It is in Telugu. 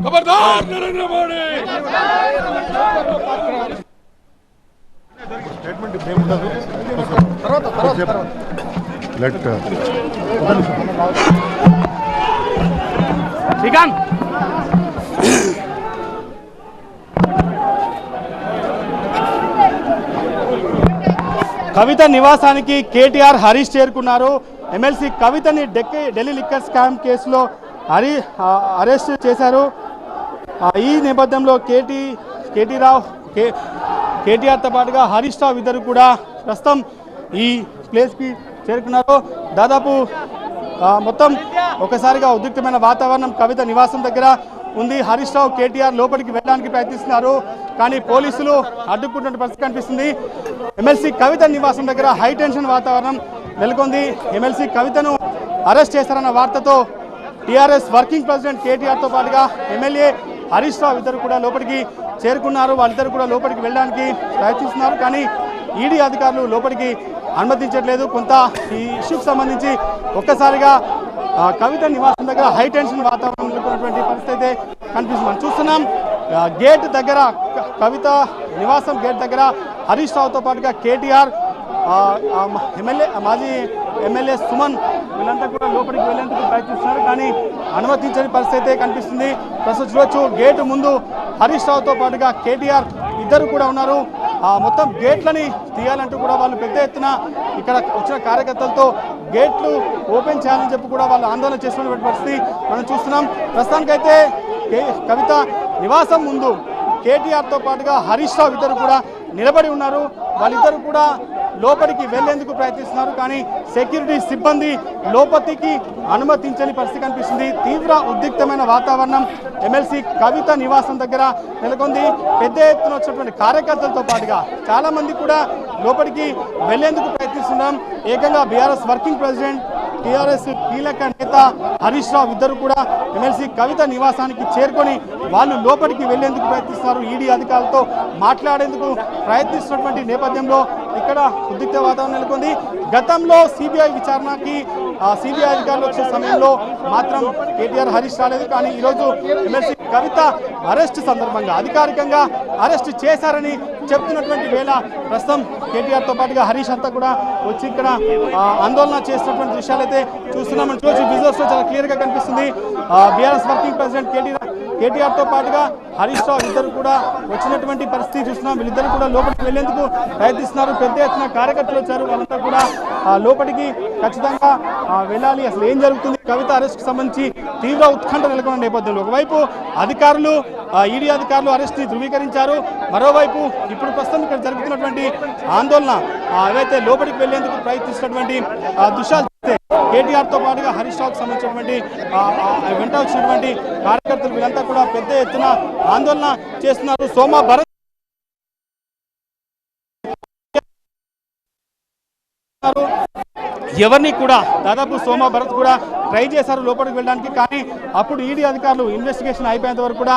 खबरदार नरेंद्र मोदी స్టేట్మెంట్ ఇప్పుడు ఏముండదు తర్వాత తర్వాత లెట్ శ్రీకాంత్ కవిత నివాసానికి కేటీఆర్ హరీష్ చేరుకున్నారు ఎమ్మెల్సీ కవితని డెక్కి ఢిల్లీ లిక్కర్ స్కామ్ కేసులో హరి ఆ, అరెస్ట్ చేశారు ఆ, ఈ నేపథ్యంలో కేటీ కేటీ రావు కే కేటీఆర్తో పాటుగా హరీష్ రావు ఇద్దరు కూడా ప్రస్తుతం ఈ ప్లేస్కి చేరుకున్నారు. దాదాపు మొత్తం ఒకసారిగా ఉద్రిక్తమైన వాతావరణం కవిత నివాసం దగ్గర ఉంది. హరీష్ రావు కేటీఆర్ లోపలికి వెళ్ళడానికి ప్రయత్నిస్తున్నారు. కానీ పోలీసులు అడ్డుకుంటున్న పరిస్థితి కనిపిస్తుంది. ఎమ్మెల్సీ కవిత నివాసం దగ్గర హై టెన్షన్ వాతావరణం నెలకొంది. ఎమ్మెల్సీ కవితను అరెస్ట్ చేశారన్న వార్తతో టీఆర్ఎస్ వర్కింగ్ ప్రెసిడెంట్ కేటీఆర్తో పాటుగా ఎమ్మెల్యే హరీష్ రావు ఇద్దరు కూడా లోపలికి చేరుకున్నారు. వాళ్ళిద్దరు కూడా లోపలికి వెళ్ళడానికి ప్రయత్నిస్తున్నారు. కానీ ఈడీ అధికారులు లోపలికి అనుమతించట్లేదు. కొంత ఈ ఇష్యూకి సంబంధించి ఒక్కసారిగా కవిత నివాసం దగ్గర హై టెన్షన్ వాతావరణం ఉన్నటువంటి పరిస్థితి అయితే కనిపిస్తుంది. మనం చూస్తున్నాం గేట్ దగ్గర కవిత నివాసం గేట్ దగ్గర హరీష్ రావుతో పాటుగా కేటీఆర్ ఎమ్మెల్యే మాజీ ఎమ్మెల్యే సుమన్ వీళ్ళంతా కూడా లోపలికి వెళ్ళేందుకు ప్రయత్నిస్తున్నారు. కానీ అనుమతించని పరిస్థితి అయితే కనిపిస్తుంది. ప్రస్తుతం చూడొచ్చు గేటు ముందు హరీష్ రావుతో పాటుగా కేటీఆర్ ఇద్దరు కూడా ఉన్నారు. ఆ మొత్తం గేట్లని తీయాలంటూ కూడా వాళ్ళు పెద్ద ఎత్తున ఇక్కడ వచ్చిన కార్యకర్తలతో గేట్లు ఓపెన్ చేయాలని చెప్పి కూడా వాళ్ళు ఆందోళన చేస్తున్నటువంటి పరిస్థితి మనం చూస్తున్నాం. ప్రస్తుతానికైతే కవిత నివాసం ముందు కేటీఆర్తో పాటుగా హరీష్ రావు ఇద్దరు కూడా నిలబడి ఉన్నారు. వాళ్ళిద్దరు కూడా లోపలికి వెళ్ళేందుకు ప్రయత్నిస్తున్నారు కానీ సెక్యూరిటీ సిబ్బంది లోపలికి అనుమతించని పరిస్థితి కనిపిస్తుంది. తీవ్ర ఉద్రిక్తమైన వాతావరణం. ఎమ్మెల్సీ కవిత నివాసం దగ్గర నెలకొంది. పెద్ద ఎత్తున వచ్చినటువంటి కార్యకర్తలతో పాటుగా చాలా మంది కూడా లోపలికి వెళ్ళేందుకు ప్రయత్నిస్తున్నాం. ఏకంగా బీఆర్ఎస్ వర్కింగ్ ప్రెసిడెంట్ టీఆర్ఎస్ కీలక నేత హరీష్ రావు ఇద్దరు కూడా ఎమ్మెల్సీ కవిత నివాసానికి చేరుకొని వాళ్ళు లోపలికి వెళ్ళేందుకు ప్రయత్నిస్తున్నారు. ఈడీ అధికారులతో మాట్లాడేందుకు ప్రయత్నిస్తున్నటువంటి నేపథ్యంలో ఇక్కడ ఉద్రిక్త వాతావరణం నెలకొంది. గతంలో సిబిఐ విచారణకి సిబిఐ అధికారులు వచ్చే సమయంలో మాత్రం కేటీఆర్ హరీష్ రాలేదు. కానీ ఈరోజు ఎమ్మెల్సీ కవిత అరెస్ట్ సందర్భంగా అధికారికంగా అరెస్ట్ చేశారని చెప్తున్నటువంటి వేళ ప్రస్తుతం కేటీఆర్తో పాటుగా హరీష్ అంతా కూడా వచ్చి ఇక్కడ ఆందోళన చేస్తున్నటువంటి దృశ్యాలు అయితే చూస్తున్నామని చూసి విజువల్స్లో చాలా క్లియర్గా కనిపిస్తుంది. బీఆర్ఎస్ వర్కింగ్ ప్రెసిడెంట్ కేటీఆర్ కేటీఆర్తో పాటుగా హరీష్ రావు ఇద్దరు కూడా వచ్చినటువంటి పరిస్థితి చూస్తున్నాం. వీళ్ళిద్దరు కూడా లోపలికి వెళ్ళేందుకు ప్రయత్నిస్తున్నారు. పెద్ద ఎత్తున కార్యకర్తలు వచ్చారు. వాళ్ళంతా కూడా లోపలికి ఖచ్చితంగా వెళ్ళాలి. అసలు ఏం జరుగుతుంది? కవిత అరెస్ట్కి సంబంధించి తీవ్ర ఉత్కంఠ నెలకొన్న నేపథ్యంలో. ఒకవైపు అధికారులు ఈడీ అధికారులు అరెస్ట్ని ధృవీకరించారు. మరోవైపు ఇప్పుడు ప్రస్తుతం ఇక్కడ జరుగుతున్నటువంటి ఆందోళన ఏవైతే లోపలికి వెళ్ళేందుకు ప్రయత్నిస్తున్నటువంటి దృశ్యాలు చూస్తే కేటీఆర్తో పాటుగా హరీష్ రావుకు సంబంధించినటువంటి వెంట వచ్చినటువంటి కార్యకర్తలు వీళ్ళంతా కూడా పెద్ద ఎత్తున ఆందోళన చేస్తున్నారు. సోమ భరత్ ఎవరిని కూడా దాదాపు సోమ భరత్ కూడా ట్రై చేశారు లోపలికి వెళ్ళడానికి కానీ అప్పుడు ఈడీ అధికారులు ఇన్వెస్టిగేషన్ అయిపోయేంత వరకు కూడా